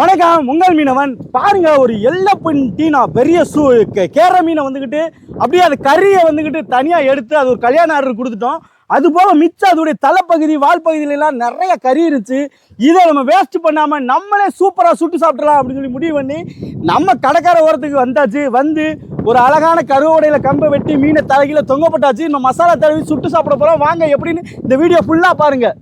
வணக்கம். உங்கள் மீனவன். பாருங்க ஒரு எல்லப்பன் டீனா பெரிய சூ கே- கேர மீனை வந்துக்கிட்டு அப்படியே அது கறியை வந்துக்கிட்டு தனியாக எடுத்து அது ஒரு கல்யாண ஆர்டர் கொடுத்துட்டோம். அது போக மிச்சம் அதோடைய தலைப்பகுதி வால் பகுதியிலலாம் நிறைய கறி இருந்துச்சு. இதை நம்ம வேஸ்ட் பண்ணாமல் நம்மளே சூப்பராக சுட்டு சாப்பிடலாம் அப்படின்னு சொல்லி முடிவு பண்ணி நம்ம கடைக்கார ஓரத்துக்கு வந்தாச்சு. வந்து ஒரு அழகான கருவோடையில் கம்பை வெட்டி மீனை தலைகீழ தொங்கப்பட்டாச்சு நம்ம மசாலா தடவி சுட்டு சாப்பிட போகிறோம் வாங்க எப்படின்னு இந்த வீடியோ ஃபுல்லாக பாருங்கள்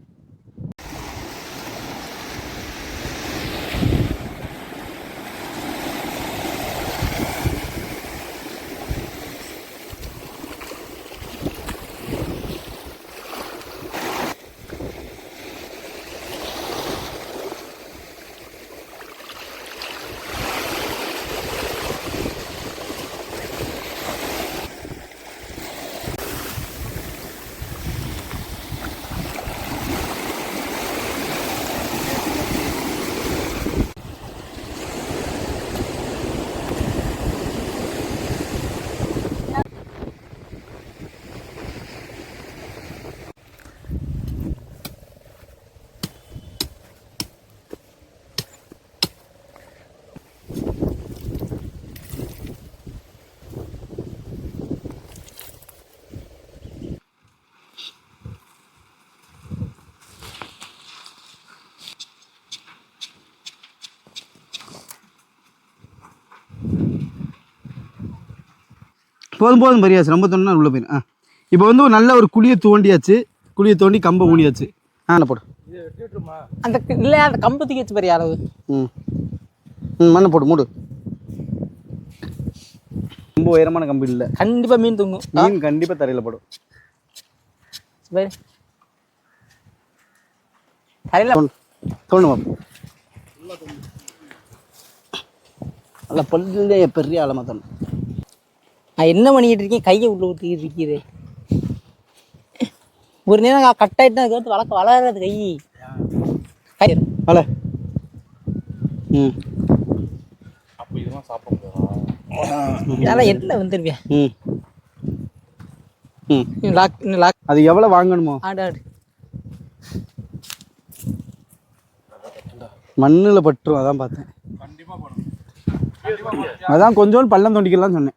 போதும் போதும் பெரியாச்சு ரொம்ப தோணுனா உள்ள போயிடும் ஆ. இப்போ வந்து ஒரு நல்ல ஒரு குழியை தோண்டியாச்சு. குழியை தோண்டி கம்பை ஊனியாச்சு. ஆ போடு. அந்த இல்ல அந்த கம்பு தூக்கி வச்சு பெரிய அளவு ம். ம் மண்ணை போடு மூடு. ரொம்ப உயரமான கம்பு இல்லை. கண்டிப்பா மீன் தூங்கும். மீன் கண்டிப்பாக தரையில் படும். பாரு. தரையில. தோணு. தோணு பாப்போம் நல்ல பொல்லே பெரிய ஆழமா தோணும் நான் என்ன பண்ணிக்கிட்டு இருக்கேன்? கையை உள்ள ஊற்றிக்கிட்டு இருக்கிறது ஒரு நேரம் கட் ஆயிட்டு அதுக்கு வளர்க்க வளராது கை. கை. வலை ம். இதெல்லாம் எட்ல வந்துருவியா ம். ம். லாக் இன்னும் லாக் அது எவ்வளோ வாங்கணுமோ? ஆடு ஆடு. மண்ணில் பட்டுரும் அதான் பார்த்தேன். அதான் கொஞ்சோண்டு பள்ளம் தோண்டிக்கலாம் சொன்னேன்.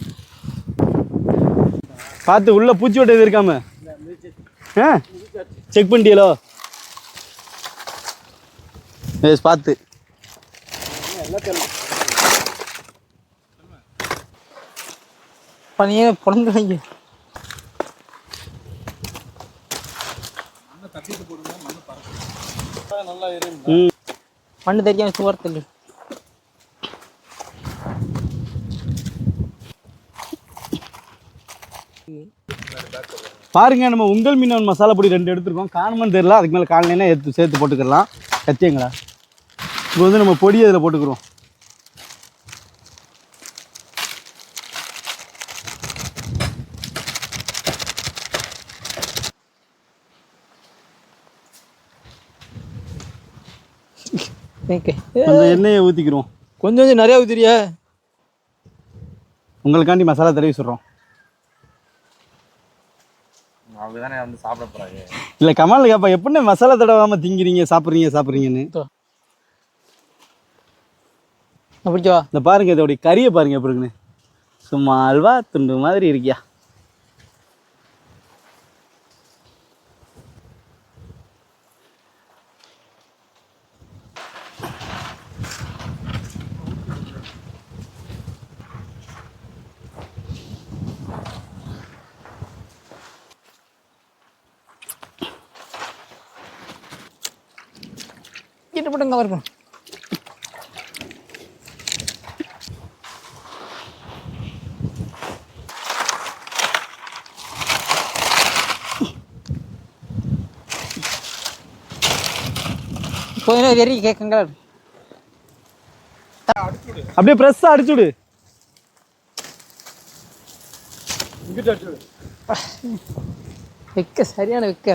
பார்த்து உள்ள பூச்சி ஓட்ட எது இருக்காம? ஆ? செக் பண்ணிட்டீங்களோ எஸ் பார்த்து. பண்ணியே பிறந்து வைங்க ம். மண்ணு தெரியாம பாருங்க நம்ம உங்கள் மீனவன் மசாலா பொடி ரெண்டு எடுத்துருக்கோம். காணுமன்னு தெரியல. அதுக்கு மேலே காலையினா எடுத்து சேர்த்து போட்டுக்கலாம். கத்தியங்களா? இப்போ வந்து நம்ம பொடி அதில் போட்டுக்கிறோம். கொஞ்சம் எண்ணெயை ஊற்றிக்கிறோம் கொஞ்சம் கொஞ்சம் நிறையா ஊத்துறியா உங்களுக்காண்டி மசாலா தடவி சொல்கிறோம் அப்படிதானே வந்து சாப்பிட போறாங்க. இல்லை கமால் கேப்பா எப்படின்னு மசாலா தடவாமல் திங்கிறீங்க சாப்பிட்றீங்க சாப்பிட்றீங்கன்னு? அப்படிச்சா இந்த பாருங்க இதோடைய கறியை பாருங்க எப்படி இருக்குன்னு. சும்மா அல்வா துண்டு மாதிரி இருக்கியா? கிட்ட போட்டு அங்கே இருக்கும் கொஞ்ச நேரம் வெறி கேட்குங்களா அப்படியே ப்ரெஸ்ஸாக அடிச்சு விடு. வெக்க சரியான வெக்க.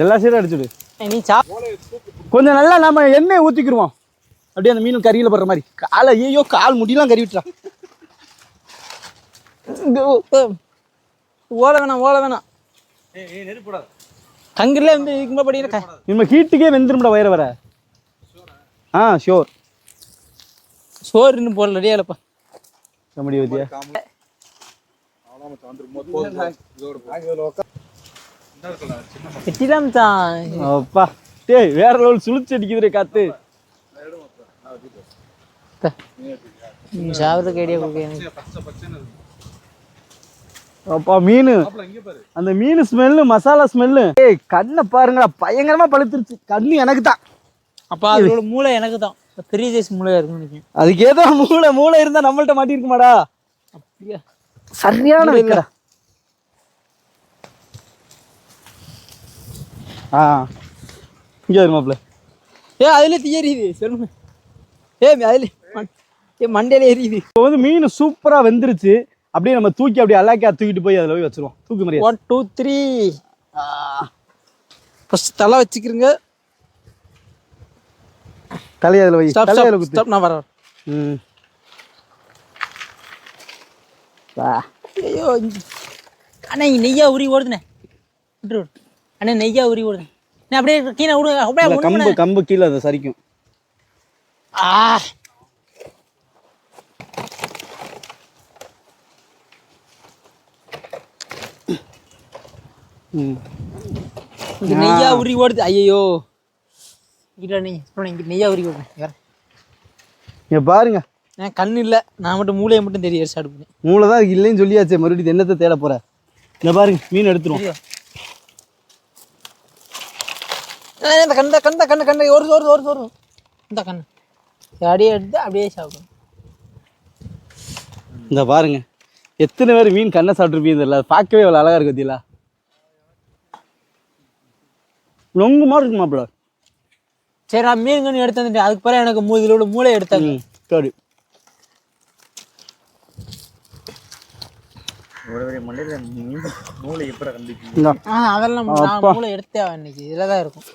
எல்லா சைடும் அடிச்சு விடு ஏய், நீ சாப் கொஞ்சம் நல்லா நம்ம எண்ணெயை ஊற்றிக்கிருவோம் அப்படியே அந்த மீன் கறியில் படுற மாதிரி காலை ஐயோ கால் முடியெல்லாம் கறி விட்டுறா ஓட வேணாம் ஓட வேணாம் கங்கிரிலே வந்து இதுக்கு படிக்கிற நம்ம ஹீட்டுக்கே வெந்துரும்டா வயிறு வர ஆ ஷியோர் சோறு இன்னும் போடல ரெடியாலப்பா கமெடி வத்தியா தான் அப்பா. டேய் வேற லெவல் சுழிச்சு அடிக்குதுரே காத்து. சாப்பிட்றதுக்கு ஐடியா கொடுக்க எனக்கு. அப்பா மீன். அந்த மீன் ஸ்மெல்லு மசாலா ஸ்மெல்லு ஏய் கண்ணை பாருங்கடா பயங்கரமா பழுத்துருச்சு. கண்ணு எனக்கு தான் அப்பா அதோட மூளை எனக்கு தான் பெரிய சைஸ் மூளையா இருக்குன்னு நினைக்கிறேன். அதுக்கு ஏதோ மூளை மூளை இருந்தா நம்மள்ட்ட மாட்டிருக்குமாடா அப்படியா? சரியான வைக்கடா. ஆ. இங்கே வருமாப்ல ஏ அதுல தீ எரியுது. சொல்லுங்க. ஏ அதுல ஏ மண்டையில எரியுது. இப்போ வந்து மீன் சூப்பரா வெந்துருச்சு. அப்படியே நம்ம தூக்கி அப்படியே அல்லாக்கா தூக்கிட்டு போய் அதில் போய் வச்சிருவோம். தூக்கு மாதிரியா ஒன் டூ த்ரீ ஃபர்ஸ்ட் தலை வச்சுக்கிறங்க தலையை அதில் வை. ஸ்டாப் தலையை அதில் ஸ்டாப் குத்து. ஸ்டாப் நான் வரேன் ம். வா. ஐயோ அண்ணா நெய்யா உரி ஓடுதுண்ணே விட்டு. அண்ணா நெய்யா உரி ஓடுது நான் அப்படியே கீழே விடுங்க அப்படியே இல்ல, கம்பு கம்பு கீழே அதை சரிக்கும். ஆ. நெய்யா உரி ஓடுது. ஐயோ இங்க நீ இங்க நெய்யா உரி வேற இங்க பாருங்க. நான் கண்ணு இல்லை. நான் மட்டும் மூளையை மட்டும் தெரியும் ஸ்டார்ட் பண்ணி மூளை தான் இல்லைன்னு சொல்லியாச்சே மறுபடியும் என்னத்தை தேட போற? இங்க பாருங்க மீன் எடுத்துருவோம் ஐயோ. ஏய், இந்த கண்ட கண்ட கண்ணு கண்ணு ஒரு ஒரு ஒரு ஒரு. இந்த கண்ணு. அப்படியே எடுத்து அப்படியே சாப்பிடும். இந்த பாருங்க. எத்தனை பேர் மீன் கண்ணை சாப்பிட்ருப்பீங்க தெரியல அது பார்க்கவே அவ்வளோ அழகா இருக்கு பார்த்தீங்களா நொங்கு மாதிரி இருக்கு மாப்பிள்ள சரி நான் மீன் கண்ணு எடுத்து வந்துட்டேன். அதுக்கு பிறகு எனக்கு மூ இதில் உள்ள மூளை எடுத்தாங்க. சரி. இவ்வளோ மூளை எப்படி கண்டுபிடிக்கும் அதெல்லாம் நான் மூளை எடுத்தே இன்னைக்கு. இதில் தான் இருக்கும்.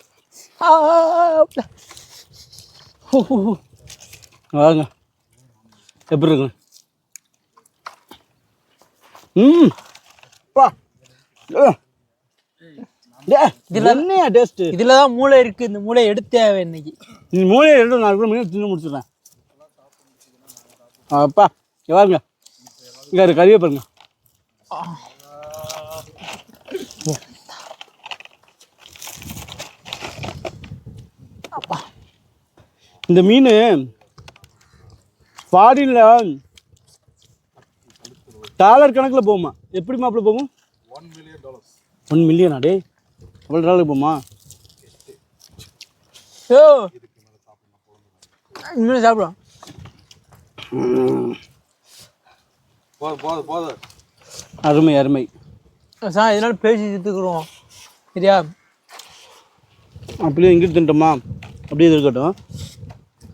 வாங்க. எப்படி இருக்கு? ம். பா. என்னையா டேஸ்ட் இதுல தான் மூளை இருக்கு. இந்த மூளை எடுத்தே ஆவேன் இன்னைக்கு. நீ மூளையை எடுத்து நாலு கூட மீன் தின்னு முடிச்சிடுறேன். அப்பா பாருங்க இங்கே கறியை பாருங்க. இந்த மீன் ஃபாரினில் டாலர் கணக்கில் போகுமா? எப்படி மாப்பிள்ள போகும்? ஒன் மில்லியனா டே அவ்வளோ டாலருக்கு போகுமா? ஓ இனிமேல் சாப்பிடுவோம் போதும் போதும் போதும் அருமை அருமை. சார் இதனால பேசி சுத்துக்குறோம் சரியா? அப்படியே இங்கிட்டு தின்ட்டோமா? அப்படியே இருக்கட்டும்.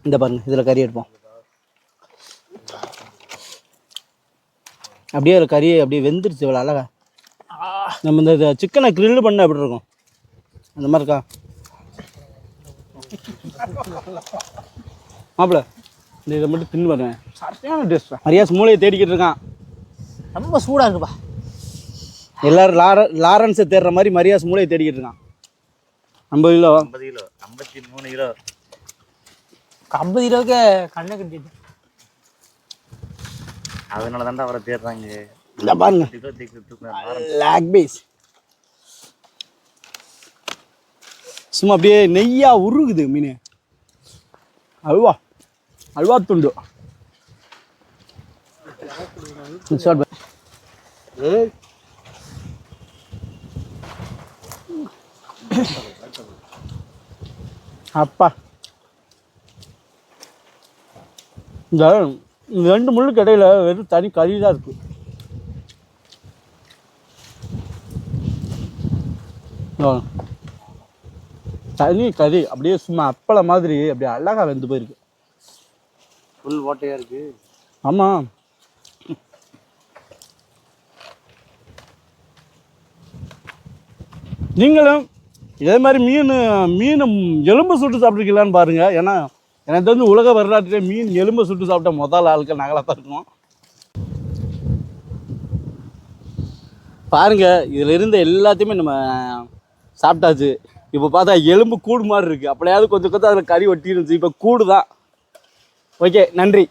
இந்த பாருங்க இதில் கறி எடுப்போம். அப்படியே ஒரு கறியை அப்படியே வெந்துருச்சு இவ்வளோ அழகா. நம்ம இந்த சிக்கனை grill பண்ண எப்படி இருக்கும்? அந்த மாதிரி இருக்கா? மாப்பிள இந்த இதை மட்டும் தின்னு பாருங்க. சரியான டேஸ்ட் மரியாஸ் மூளையை தேடிக்கிட்டு இருக்கான். ரொம்ப சூடா இருக்குப்பா. எல்லாரும் லார லாரன்ஸை தேடுற மாதிரி மரியாஸ் மூளையை தேடிக்கிட்டு இருக்கான். ஐம்பது கிலோ. ஐம்பது கிலோ ஐம்பத்தி மூணு கிலோ. ஐம்பது கிலோவுக்கு கண்ணை கட்டிட்டு. அதனால தான்டா அவரை தேடுறாங்க. இந்த பாருங்க. லேக் பீஸ் சும்மா அப்படியே நெய்யா உருகுது மீன். அல்வா. அல்வா துண்டு. அப்பா. இந்த ரெண்டு முள்ளுக்கு இடையில வெறும் தனி கறி தான் இருக்கு. ஆ. தனி கறி அப்படியே சும்மா அப்பள மாதிரி அப்படியே அழகா வெந்து போயிருக்கு. ஃபுல் ஓட்டையா இருக்கு? ஆமாம் நீங்களும் இதே மாதிரி மீன் மீன் எலும்பு சுட்டு சாப்பிட்ருக்கீங்களான்னு பாருங்க. ஏன்னா எனக்கு வந்து உலக வரலாற்றிலே மீன் எலும்பு சுட்டு சாப்பிட்ட முதல் ஆட்கள் நாங்களாக தான் இருக்கோம். பாருங்க இதில் இருந்த எல்லாத்தையுமே நம்ம சாப்பிட்டாச்சு. இப்போ பார்த்தா எலும்பு கூடு மாதிரி இருக்குது அப்படியாவது கொஞ்சம் கொஞ்சம் அதில் கறி ஒட்டி இருந்துச்சு இப்போ கூடு தான் ஓகே நன்றி.